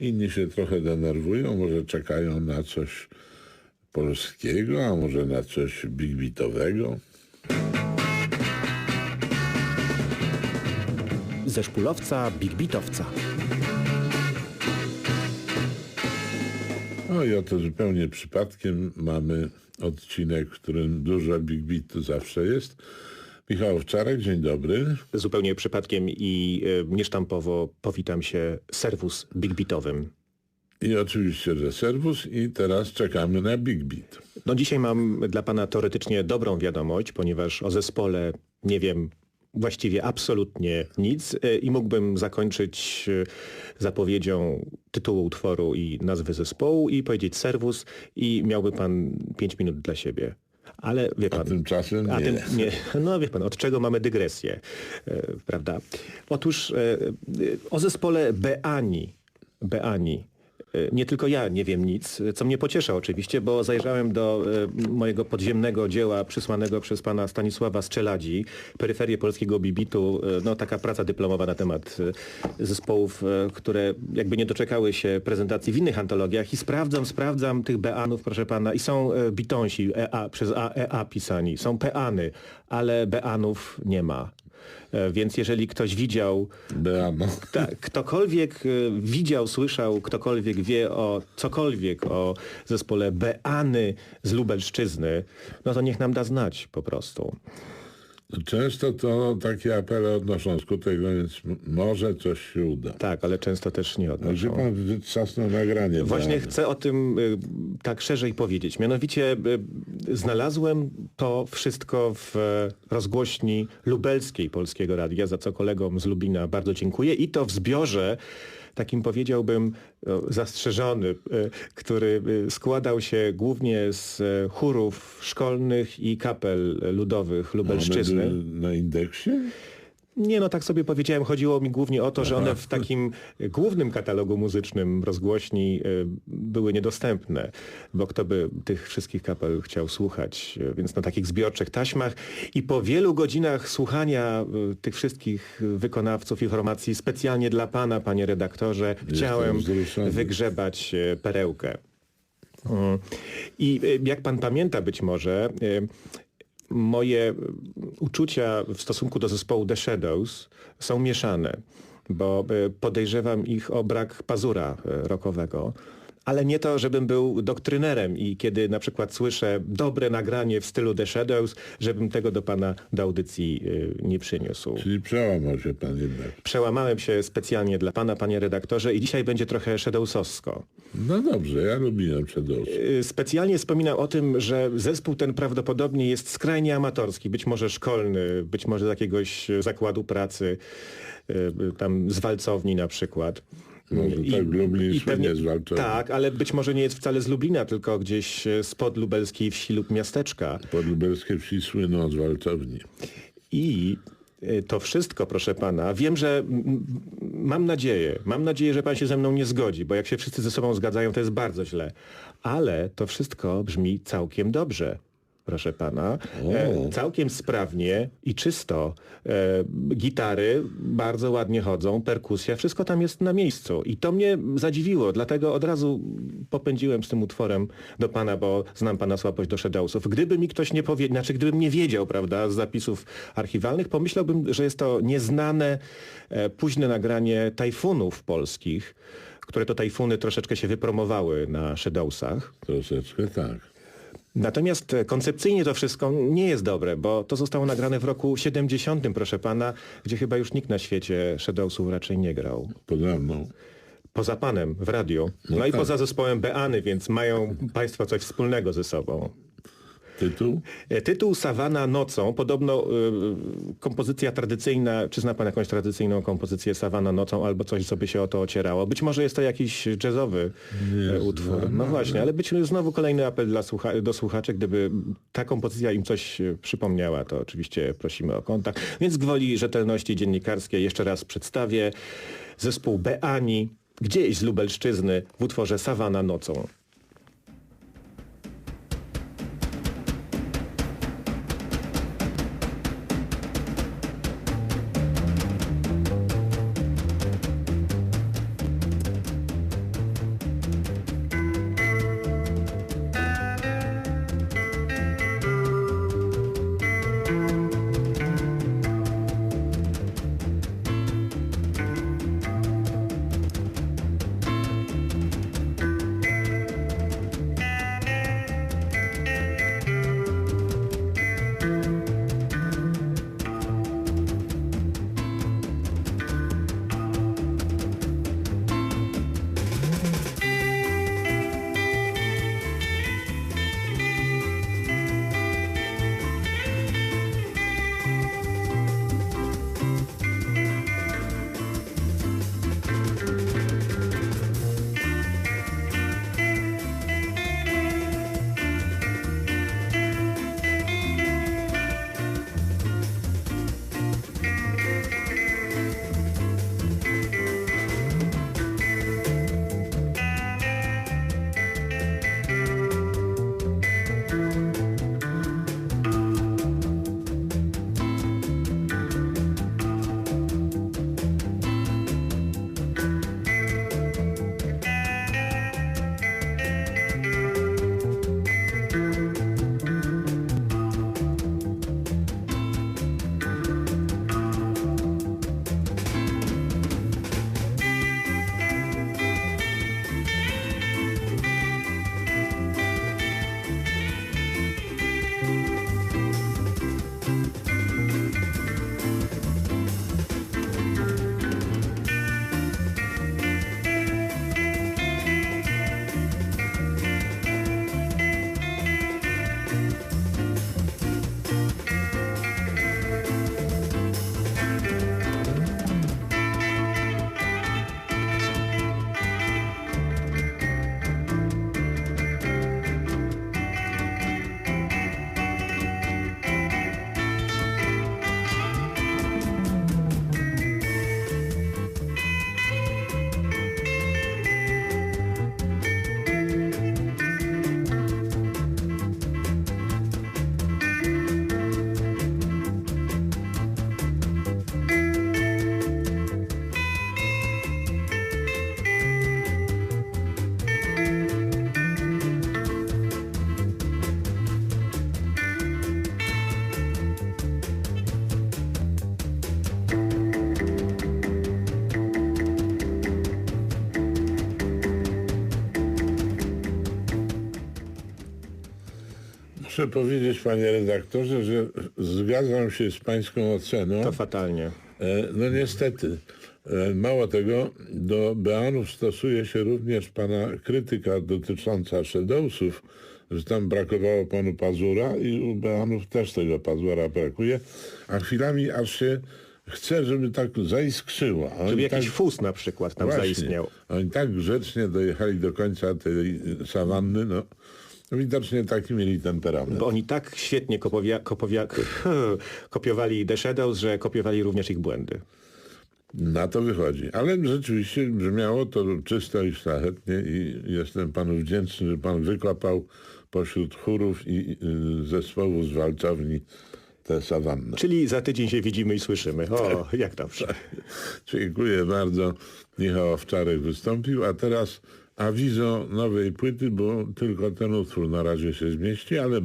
Inni się trochę denerwują, może czekają na coś polskiego, a może na coś big beatowego. Ze szpulowca Big Beatowca. No i oto zupełnie przypadkiem mamy odcinek, w którym dużo big beatu zawsze jest. Michał Owczarek, dzień dobry. Zupełnie przypadkiem i e, niesztampowo powitam się serwus Big Beatowym. I oczywiście, że serwus i teraz czekamy na big beat. No dzisiaj mam dla pana teoretycznie dobrą wiadomość, ponieważ o zespole nie wiem właściwie absolutnie nic e, i mógłbym zakończyć e, zapowiedzią tytułu utworu i nazwy zespołu i powiedzieć serwus i miałby pan pięć minut dla siebie. Ale wie pan. A tymczasem nie. A tym, nie. No wie pan, od czego mamy dygresję, e, prawda? Otóż e, e, o zespole Beani. Beani. E, Nie tylko ja nie wiem nic, co mnie pociesza oczywiście, bo zajrzałem do e, mojego podziemnego dzieła przysłanego przez pana Stanisława Strzeladzi, Peryferię Polskiego Bibitu, e, no taka praca dyplomowa na temat e, zespołów, e, które jakby nie doczekały się prezentacji w innych antologiach i sprawdzam, sprawdzam tych beanów, proszę pana, i są e, bitonsi EA, przez A, EA pisani, są peany, ale beanów nie ma. E, Więc jeżeli ktoś widział tak, ktokolwiek y, widział, słyszał, ktokolwiek wie o cokolwiek o zespole Beany z Lubelszczyzny, no to niech nam da znać po prostu. Często to takie apele odnoszą skutek, więc m- może coś się uda. Tak, ale często też nie A Gdzie odnoszą. pan wytrzasnął nagranie? Właśnie Beany? chcę o tym y, tak szerzej powiedzieć. Mianowicie y, znalazłem to wszystko w e, rozgłośni lubelskiej Polskiego Radia, za co kolegom z Lubina bardzo dziękuję i to w zbiorze takim powiedziałbym zastrzeżony, y, który y, składał się głównie z e, chórów szkolnych i kapel ludowych One Lubelszczyzny. Na indeksie? Nie, no tak sobie powiedziałem. Chodziło mi głównie o to, że one w takim głównym katalogu muzycznym rozgłośni e, były niedostępne, bo kto by tych wszystkich kapel chciał słuchać, e, więc na takich zbiorczych taśmach i po wielu godzinach słuchania e, tych wszystkich wykonawców informacji specjalnie dla pana, panie redaktorze, chciałem wygrzebać perełkę. Mm. I jak pan pamięta być może, moje uczucia w stosunku do zespołu The Shadows są mieszane, bo e, podejrzewam ich o brak pazura e, rockowego. Ale nie to, żebym był doktrynerem i kiedy na przykład słyszę dobre nagranie w stylu The Shadows, żebym tego do pana do audycji e, nie przyniósł. Czyli przełamał się pan jednak. Przełamałem się specjalnie dla pana, panie redaktorze i dzisiaj będzie trochę Shadowsowsko. No dobrze, ja lubiłem Shadows. Y, Specjalnie wspominał o tym, że zespół ten prawdopodobnie jest skrajnie amatorski, być może szkolny, być może z jakiegoś zakładu pracy, y, y, tam z walcowni na przykład. Może tak, Lublin z walczowni. Tak, ale być może nie jest wcale z Lublina, tylko gdzieś e, spod lubelskiej wsi lub miasteczka. Podlubelskie wsi słyną z walczowni. I y, to wszystko, proszę pana, wiem, że mam nadzieję, mam nadzieję, że pan się ze mną nie zgodzi, bo jak się wszyscy ze sobą zgadzają, to jest bardzo źle. Ale to wszystko brzmi całkiem dobrze. Proszę pana, e, całkiem sprawnie i czysto. E, gitary bardzo ładnie chodzą, perkusja, wszystko tam jest na miejscu. I to mnie zadziwiło, dlatego od razu popędziłem z tym utworem do pana, bo znam pana słabość do Shadowsów. Gdyby mi ktoś nie powiedział, znaczy gdybym nie wiedział, prawda, z zapisów archiwalnych, pomyślałbym, że jest to nieznane, e, późne nagranie tajfunów polskich, które to tajfuny troszeczkę się wypromowały na Shadowsach. Troszeczkę tak. Natomiast e, koncepcyjnie to wszystko nie jest dobre, bo to zostało nagrane w roku 70, proszę pana, gdzie chyba już nikt na świecie Shadowsów raczej nie grał. Pode mną. Poza panem w radiu. No, i tak. poza zespołem Beany, więc mają państwo coś wspólnego ze sobą. Tytuł? E, Tytuł Sawana nocą, podobno y, kompozycja tradycyjna, czy zna pan jakąś tradycyjną kompozycję Sawana nocą albo coś, co by się o to ocierało? Być może jest to jakiś jazzowy e, utwór. No właśnie, ale być znowu kolejny apel dla słucha do słuchaczy, gdyby ta kompozycja im coś przypomniała, to oczywiście prosimy o kontakt. Więc gwoli rzetelności dziennikarskiej jeszcze raz przedstawię zespół Beani, gdzieś z Lubelszczyzny w utworze Sawana nocą. Muszę powiedzieć, panie redaktorze, że zgadzam się z pańską oceną. To fatalnie. E, No niestety. E, Mało tego, do Beanów stosuje się również pana krytyka dotycząca Shadowsów, że tam brakowało panu pazura i u Beanów też tego pazura brakuje, a chwilami aż się chce, żeby tak zaiskrzyło. A Żeby oni jakiś tak, fus na przykład tam właśnie, zaistniał. Oni tak grzecznie dojechali do końca tej sawanny, no widocznie taki mieli temperament. Bo oni tak świetnie kopowia, kopowia, kopiowali The Shadows, że kopiowali również ich błędy. Na to wychodzi. Ale rzeczywiście brzmiało to czysto i szlachetnie i jestem panu wdzięczny, że pan wykopał pośród chórów i zespołów z walczowni tę sawannę. Czyli za tydzień się widzimy i słyszymy. O, jak dobrze. Dziękuję bardzo. Michał Owczarek wystąpił, a teraz awizo nowej płyty, bo tylko ten utwór na razie się zmieści, ale